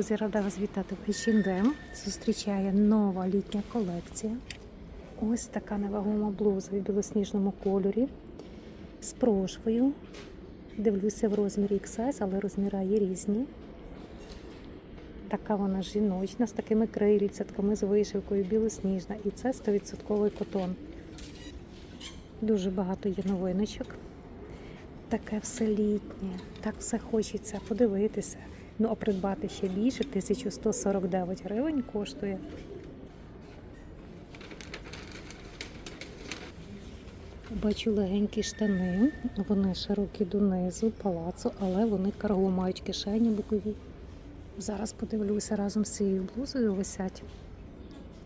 Друзі, рада вас вітати в H&M. Зустрічає нова літня колекція. Ось така невагома блуза в білосніжному кольорі з прошвою. Дивлюся в розмірі XS, але розміри є різні. Така вона жіночна, з такими крильцятками, з вишивкою, білосніжна. І це 100% котон. Дуже багато є новиночок. Таке все літнє, так все хочеться подивитися. Ну, а придбати ще більше 1149 гривень коштує. Бачу легенькі штани, вони широкі донизу, палацу, але вони карго мають кишені бокові. Зараз подивлюся разом з цією блузою висять.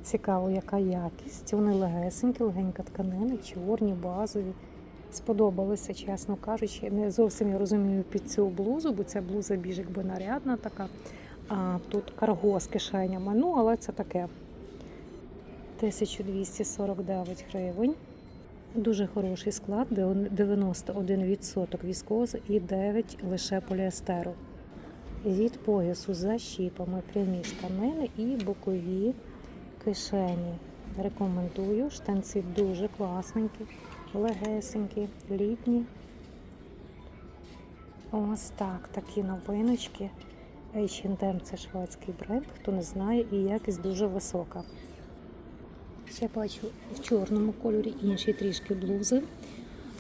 Цікаво, яка якість. Вони легесенькі, легенька тканина, чорні, базові. Сподобалися, чесно кажучи. Не зовсім я розумію під цю блузу, бо ця блуза більш якби нарядна така. А тут карго з кишенями. Ну, але це таке. 1249 гривень. Дуже хороший склад, 91% віскози і 9 лише поліестеру. Від поясу за щіпами прямі штанини і бокові кишені. Рекомендую. Штанці дуже класненькі, легесенькі, літні. Ось так, такі новиночки. H&M – це шведський бренд, хто не знає, і якість дуже висока. Ще бачу в чорному кольорі інші трішки блузи.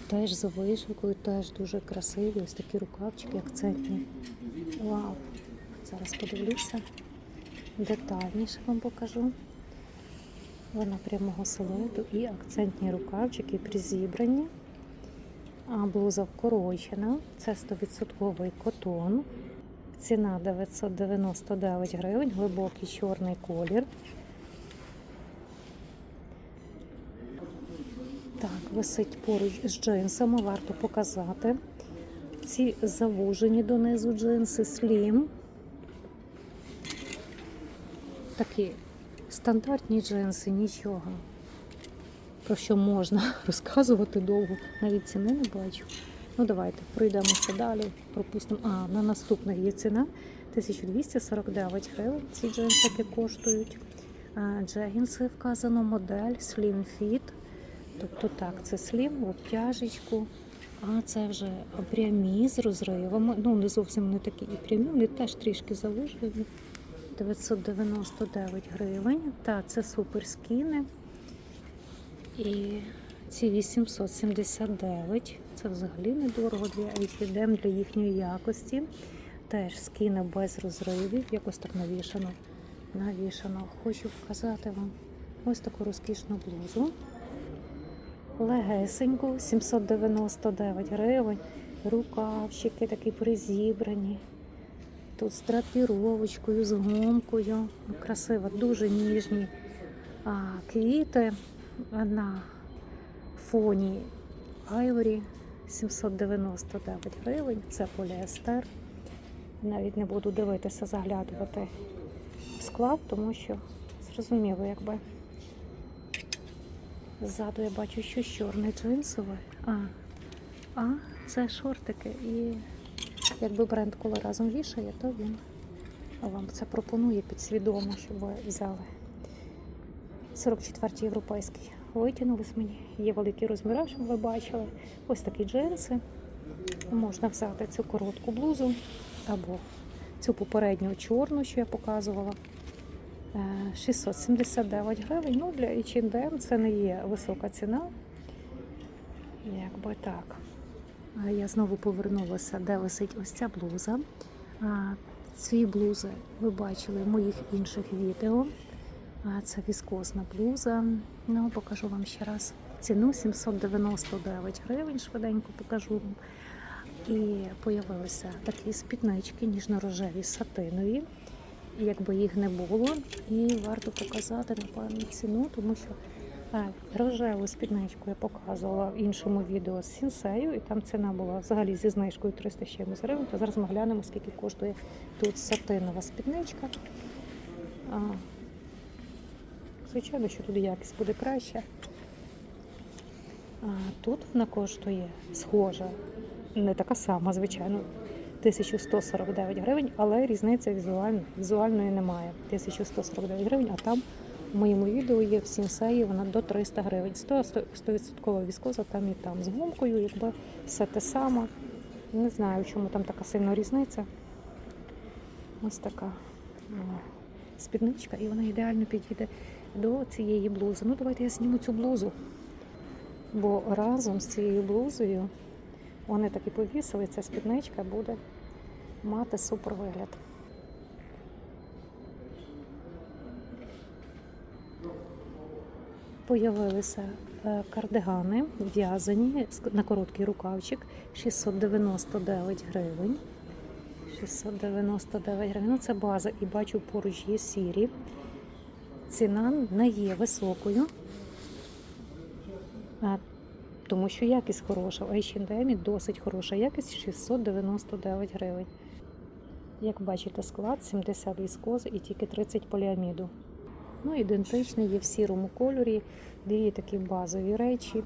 Теж за вишивкою, теж дуже красиві. Ось такі рукавчики акцентні. Вау! Зараз подивлюся. Детальніше вам покажу. Вона прямого силуету і акцентні рукавчики призібрані. А блуза вкорочена. Це 100% котон. Ціна 999 гривень, глибокий чорний колір. Так, висить поруч з джинсами, варто показати. Ці завужені донизу джинси слім. Такі стандартні джинси, нічого. Про що можна розказувати довго, навіть ціни не бачу. Ну, давайте пройдемося далі. Пропустимо. А, на наступних є ціна 1249 гривень. Ці джинсики коштують. Джегінси вказано модель Slim Fit. Тобто так, це слім в обтяжечку, а це вже прямі з розривами. Ну, не зовсім не такі і прямі, вони теж трішки завужені. 999 гривень. Та це супер скіни. І ці 879. Це взагалі недорого для H&M, для їхньої якості. Теж скіни без розривів, якось так навішано. Навішано. Хочу показати вам ось таку розкішну блузу. Легесеньку, 799 гривень. Рукавчики такі призібрані. Тут з драпіровочкою, з гомкою. Ну, Красиво, дуже ніжні а, квіти на фоні айворі 799 гривень. Це поліестер. Навіть не буду дивитися, заглядувати в склад, тому що зрозуміло, якби. Ззаду я бачу, що чорне джинсове. А, а це шортики. І якби бренд коли разом вішає, то він вам це пропонує підсвідомо, щоб ви взяли. 44 європейський. Витягнулись мені. Є великі розміри, щоб ви бачили. Ось такі джинси. Можна взяти цю коротку блузу або цю попередню чорну, що я показувала. Е, 679 гривень. Ну, для H&M це не є висока ціна. Якби так. Я знову повернулася, де висить ось ця блуза. Ці блузи ви бачили в моїх інших відео. Це віскозна блуза. Ну, покажу вам ще раз. Ціну 799 гривень, швиденько покажу вам. І появилися такі спіднички, ніжно-рожеві сатинові якби їх не було. І варто показати, напевно, ціну, тому що рожеву спідничку я показувала в іншому відео з сінсею, і там ціна була взагалі зі знижкою 300 чимось гривень. То зараз ми глянемо, скільки коштує тут сатинова спідничка. А, звичайно, що тут якість буде краще. А тут вона коштує схожа, не така сама, звичайно. 1149 гривень, але різниця візуально, візуальної немає. 1149 гривень, а там в моєму відео є в сінсеї вона до 300 гривень. 100 100% віскоза там і там з гумкою, якби все те саме. Не знаю, чому там така сильна різниця. Ось така спідничка, і вона ідеально підійде до цієї блузи. Ну, давайте я зніму цю блузу. Бо разом з цією блузою вони так і повісили, ця спідничка буде мати супер вигляд. Появилися е, кардигани в'язані на короткий рукавчик 699 гривень. 699 гривень. Ну, це база, і бачу поруч є сірі. Ціна не є високою, тому що якість хороша. В H&M досить хороша якість 699 гривень. Як бачите, склад 70 віскози і тільки 30 поліаміду. Ну, ідентичний є в сірому кольорі. Дві такі базові речі.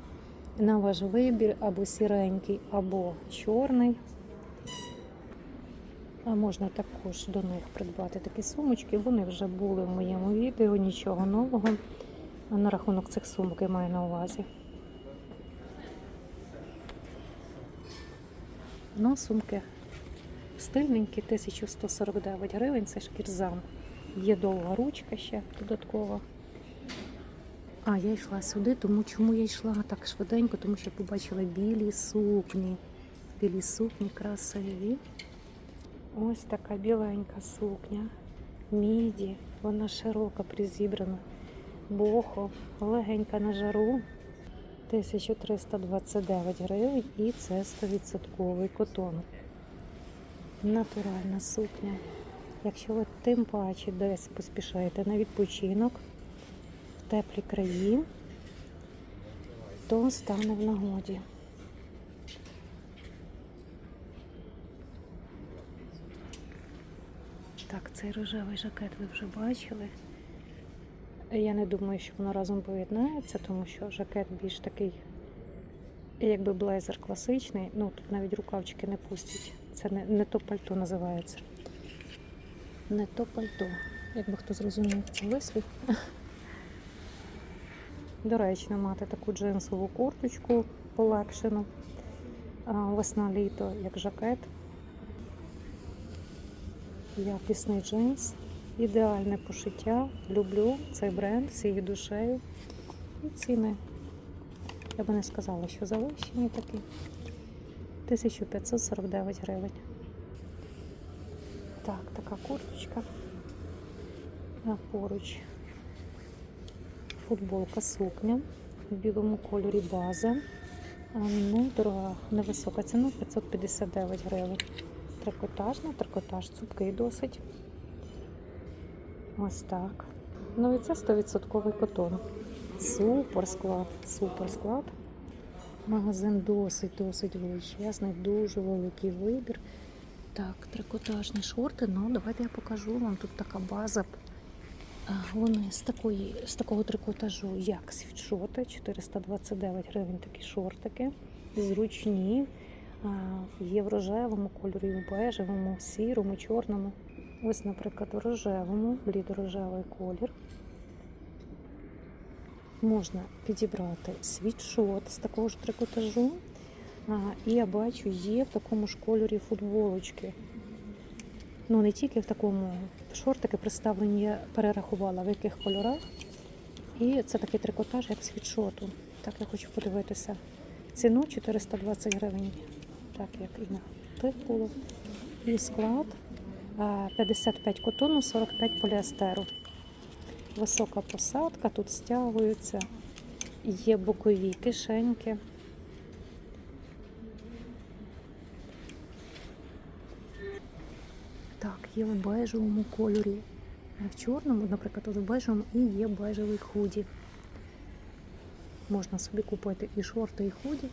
На ваш вибір або сіренький, або чорний. А можна також до них придбати такі сумочки. Вони вже були в моєму відео, нічого нового. На рахунок цих сумок я маю на увазі. Ну, сумки стильненькі, 1149 гривень, це шкірзам. Є довга ручка ще додаткова. А, я йшла сюди, тому чому я йшла так швиденько, тому що побачила білі сукні. Білі сукні красиві. Ось така біленька сукня. Міді, вона широка, призібрана. Бохо, легенька на жару. 1329 гривень і це 100% котон. Натуральна сукня. Якщо ви тим паче десь поспішаєте на відпочинок в теплі краї, то стане в нагоді. Так, цей рожевий жакет ви вже бачили. Я не думаю, що воно разом поєднається, тому що жакет більш такий, якби блейзер класичний. Ну, тут навіть рукавчики не пустять. Це не, не то пальто називається. Не то пальто. Якби хто зрозумів цей вислів. Доречно мати таку джинсову курточку полегшену. Весна-літо, як жакет. Якісний джинс. Ідеальне пошиття. Люблю цей бренд всією душею. І ціни. Я би не сказала, що завищені такі. 1549 гривень. Так, така курточка. А поруч футболка сукня в білому кольорі база. Ну, дорога, невисока ціна 559 гривень. Трикотажна, трикотаж цупкий досить. Ось так. Ну і це 100% котон. Супер склад, супер склад. Магазин досить-досить величезний, дуже великий вибір. Так, трикотажні шорти. Ну, давайте я покажу вам. Тут така база. Вони з, такої, з такого трикотажу, як світшоти, 429 гривень такі шортики. Зручні. Є в рожевому кольорі, в бежевому, сірому, чорному. Ось, наприклад, в рожевому, блідорожевий колір. Можна підібрати світшот з такого ж трикотажу. А, І я бачу, є в такому ж кольорі футболочки. Ну, не тільки в такому шортики представлені, я перерахувала в яких кольорах. І це такий трикотаж, як світшоту. Так я хочу подивитися. Ціну 420 гривень, так як і на тих було. І склад 55 котону, 45 поліестеру. Висока посадка, тут стягуються, є бокові кишеньки. Так, є в бежевому кольорі. В чорному, наприклад, в бежевому і є бежевий худі. Можна собі купити і шорти, і худі.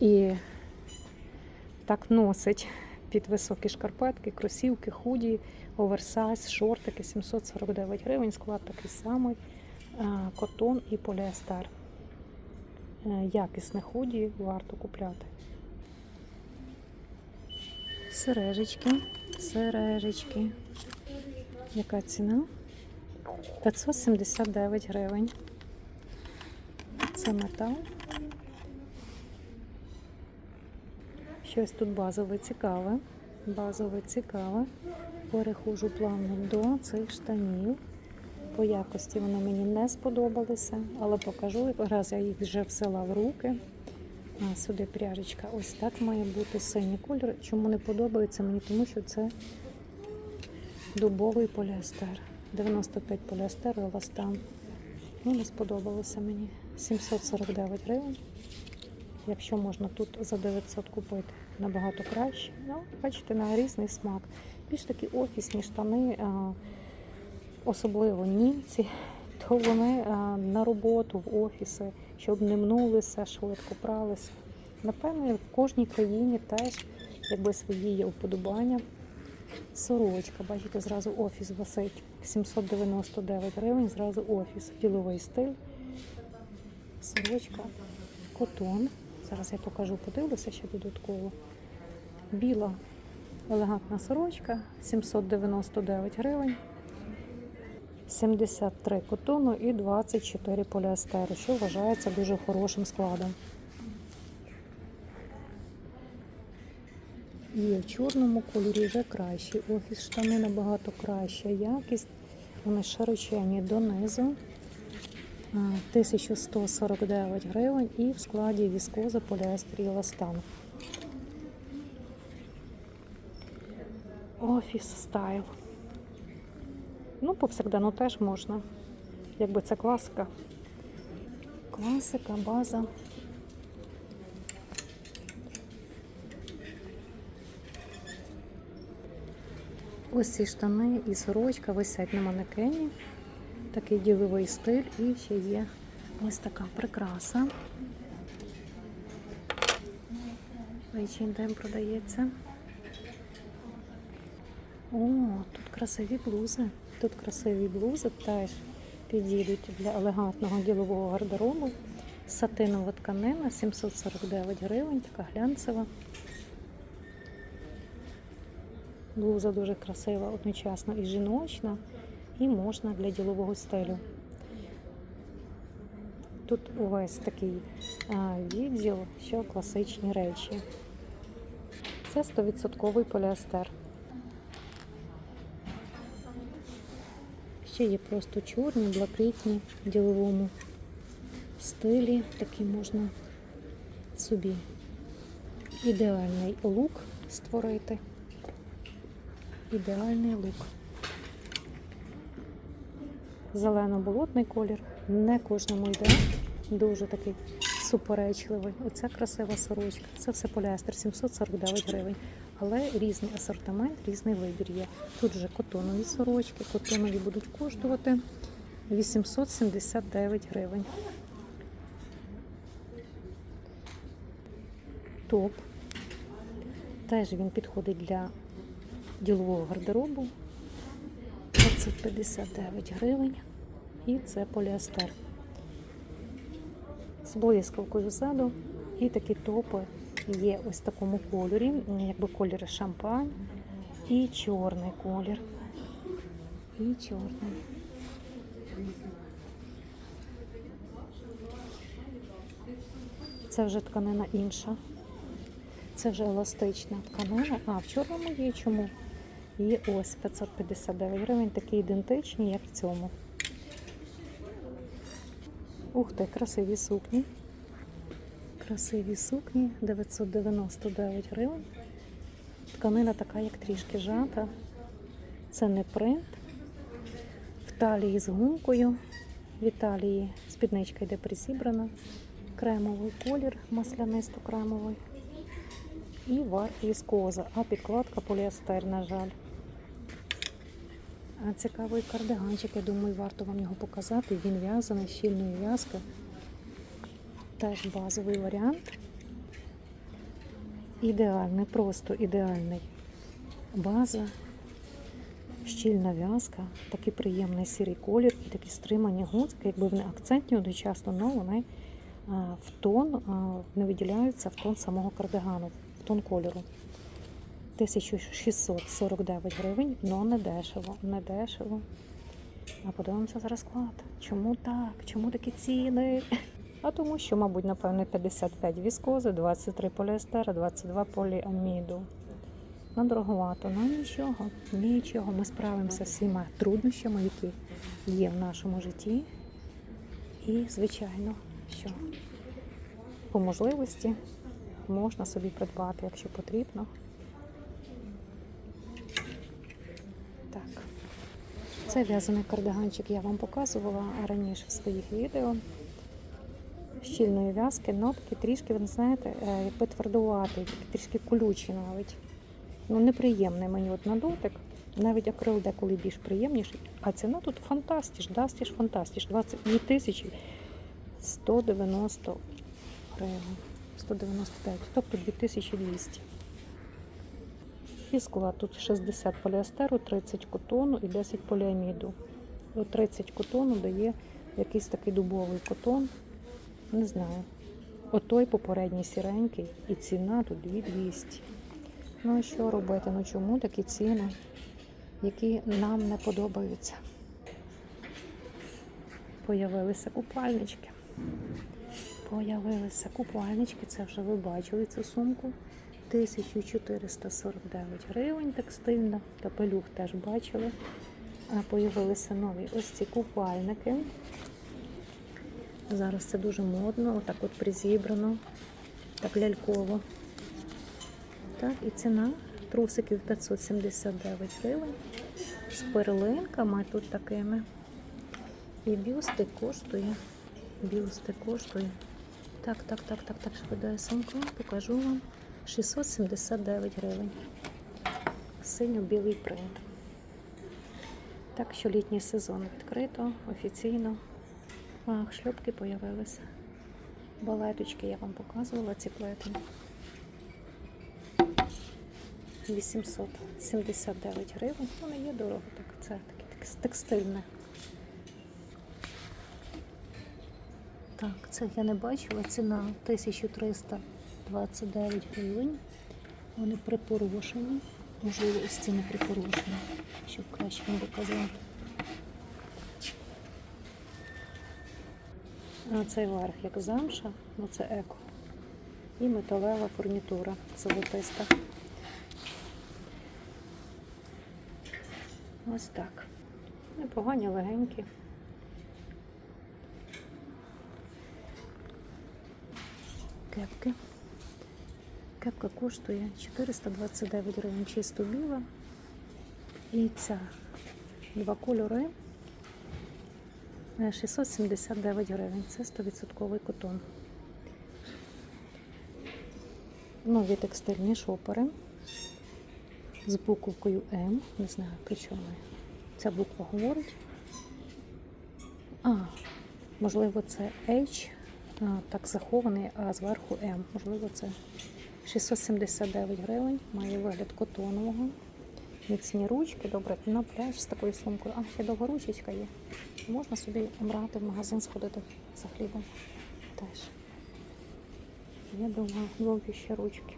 І так носить під високі шкарпетки, кросівки, худі, оверсайз, шортики 749 гривень, склад такий самий, а, котон і поліестер. Е, Якісне худі варто купляти. Сережечки, сережечки. Яка ціна? 579 гривень. Це метал. Щось тут базове цікаве. Базове цікаве. Перехожу плавно до цих штанів. По якості вони мені не сподобалися, але покажу, раз я їх вже взяла в руки. Сюди пряжечка. Ось так має бути синій кольор. Чому не подобається мені? Тому що це дубовий поліестер. 95 поліестер, еластан. Ну, не сподобалося мені. 749 гривень. Якщо можна тут за 900 купити, набагато краще. Ну, бачите, на різний смак. Більш такі офісні штани, особливо німці, то вони на роботу, в офіси, щоб не мнулися, швидко пралися. Напевно, в кожній країні теж якби свої є уподобання. Сорочка, бачите, зразу офіс висить. 799 гривень, зразу офіс. Діловий стиль. Сорочка, котон. Зараз я покажу, подивлюся ще додатково. Біла елегантна сорочка, 799 гривень. 73 котону і 24 поліестеру, що вважається дуже хорошим складом. Є в чорному кольорі вже кращий. Офіс штани набагато краща якість. Вони широчені донизу. 1149 гривень і в складі віскоза, поліестер і еластан. Офіс стайл. Ну, повсякденно теж можна. Якби це класика. Класика, база. Ось ці штани і сорочка висять на манекені. Такий діловий стиль і ще є ось така прикраса. H&M продається. О, тут красиві блузи. Тут красиві блузи теж підійдуть для елегантного ділового гардеробу. Сатинова тканина 749 гривень, така глянцева. Блуза дуже красива, одночасно і жіночна, і можна для ділового стилю. Тут увесь такий відділ, що класичні речі. Це 100% поліестер. Ще є просто чорні, блакитні в діловому стилі. Такі можна собі ідеальний лук створити. Ідеальний лук. Зелено-болотний колір. Не кожному йде. Дуже такий суперечливий. Оця красива сорочка. Це все поліестер, 749 гривень. Але різний асортимент, різний вибір є. Тут вже котонові сорочки, котонові будуть коштувати 879 гривень. Топ. Теж він підходить для ділового гардеробу. 559 гривень. І це поліестер. З блискавкою ззаду. І такі топи є ось в такому кольорі, якби колір шампань. І чорний колір. І чорний. Це вже тканина інша. Це вже еластична тканина. А, в чорному є чому? Є ось 559 гривень, такі ідентичні, як в цьому. Ух ти, красиві сукні. Красиві сукні, 999 гривень. Тканина така, як трішки жата. Це не принт. В талії з гумкою. В Італії спідничка йде присібрана. Кремовий колір, маслянисто-кремовий. І варх віскоза, а підкладка поліестер, на жаль. Цікавий кардиганчик, я думаю, варто вам його показати. Він в'язаний щільною в'язкою. Теж базовий варіант. Ідеальний, просто ідеальний. База, щільна в'язка, такий приємний сірий колір і такі стримані гудзики, якби вони акцентні одночасно, але вони в тон не виділяються в тон самого кардигану, в тон кольору. 1649 гривень, але не дешево, не дешево. А подивимося зараз склад. Чому так? Чому такі ціни? А тому що, мабуть, напевне, 55 віскози, 23 поліестера, 22 поліаміду. Ну, дороговато, ну нічого, нічого. Ми справимося з всіма труднощами, які є в нашому житті. І, звичайно, що по можливості можна собі придбати, якщо потрібно. Так. Це в'язаний кардиганчик я вам показувала раніше в своїх відео. Щільної в'язки, нотки трішки, ви знаєте, е, якби твердуватий, трішки колючий навіть. Ну, неприємний мені от на дотик. Навіть акрил деколи більш приємніший. А ціна тут фантастиш, дастіш фантастиш. 22 тисячі 190 гривень. 195, тобто 2200. І склад тут 60 поліестеру, 30 котону і 10 поліаміду. 30 котону дає якийсь такий дубовий котон. Не знаю. Отой попередній сіренький і ціна тут 2200. Ну і що робити? Ну чому такі ціни, які нам не подобаються? Появилися купальнички. Появилися купальнички, це вже ви бачили цю сумку. 1449 гривень текстильна. Капелюх теж бачили. А появилися нові ось ці купальники. Зараз це дуже модно, отак от призібрано, так ляльково. Так, і ціна трусиків 579 гривень. З перлинками тут такими. І бюсти коштує. Бюсти коштує. Так, так, так, так, так, швидесенько, покажу вам. 679 гривень. Синьо-білий принт. Так що літній сезон відкрито, офіційно. Ах, шльопки появилися. Балеточки я вам показувала ці плетені. 879 гривень. Ну, не є дорого, так це таке текстильне. Так, це я не бачила. Ціна 1329 гривень. Вони припорошені. Можливо, ось ці не припорошені, щоб краще вам показати. А цей верх як замша, ну це еко. І металева фурнітура золотиста. Ось так. Непогані, легенькі. Кепки. Кепка коштує 429 гривень чисто біла. І ця два кольори 679 гривень. Це 100% котон. Нові текстильні шопери з буковкою М. Не знаю, про чому ця буква говорить. А, можливо, це H, а, так захований, а зверху М. Можливо, це 679 гривень. Має вигляд котонового. Міцні ручки, добре, на пляж з такою сумкою. А, ще довга ручечка є. Можна собі брати в магазин, сходити за хлібом. Теж. Є довго, довгі ще ручки.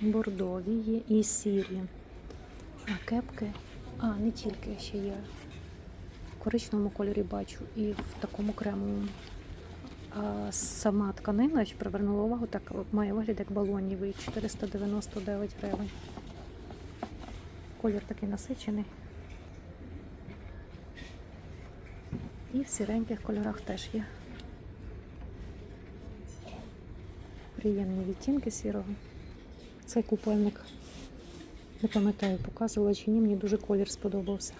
Бордові є і сірі. А кепки, а не тільки ще є. В коричневому кольорі бачу і в такому кремовому. Сама тканина, що привернула увагу, так має вигляд як балонівий 499 гривень. Колір такий насичений. І в сіреньких кольорах теж є. Приємні відтінки сірого. Цей купальник, не пам'ятаю, показувала чи ні, мені дуже колір сподобався.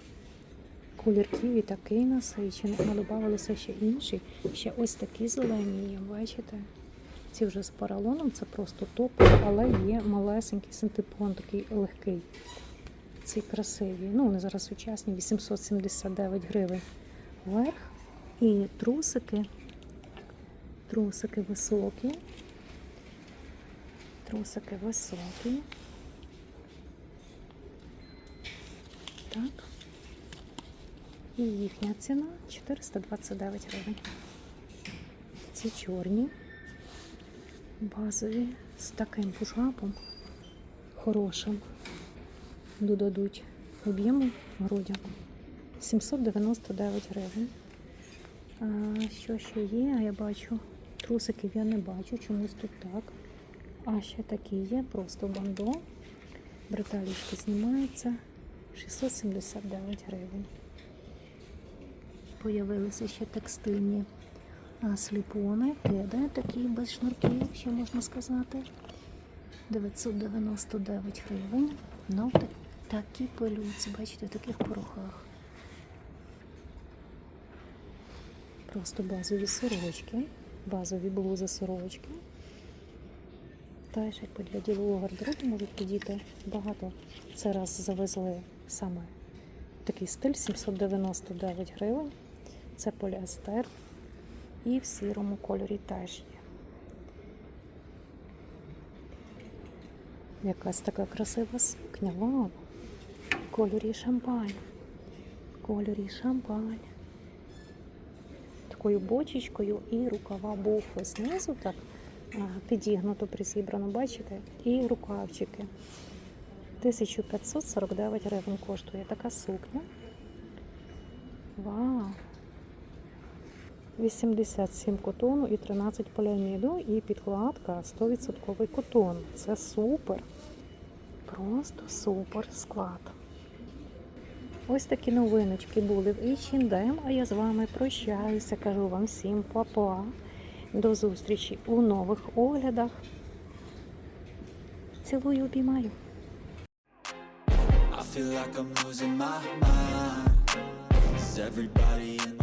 Колір ківі такий насичений, але додавалося ще інший. Ще ось такі зелені бачите? Ці вже з поролоном, це просто топ, але є малесенький синтепон, такий легкий. Ці красиві. Ну, вони зараз сучасні, 879 гривень. Верх і трусики. Трусики високі. Трусики високі. Так. І їхня ціна 429 гривень. Ці чорні. базові з таким пушапом хорошим. Додадуть об'єму грудям 799 гривень. А, що ще є? А я бачу, трусиків я не бачу, чомусь тут так. А ще такі є, просто бандо. Бреталічки знімаються 679 гривень. Появилися ще текстильні сліпони, кеди такі без шнурків, ще можна сказати. 999 гривень. Ну, так, такі пилюці, бачите, в таких порохах. Просто базові сорочки, базові блузи сорочки. Теж якби для ділового гардеробу можуть подіти багато. Це раз завезли саме такий стиль 799 гривень. Це поліестер. І в сірому кольорі теж є. Якась така красива сукня. В кольорі шампань. Кольорі шампань. Такою бочечкою і рукава буфи знизу так підігнуто, призібрано, бачите? І рукавчики. 1549 гривень коштує така сукня. Вау! 87 котону і 13 поліаміду, і підкладка 100% котон. Це супер. Просто супер склад. Ось такі новиночки були в H&M, а я з вами прощаюся. Кажу вам всім па-па. До зустрічі у нових оглядах. Цілую, обіймаю. I feel like I'm losing my mind. Is everybody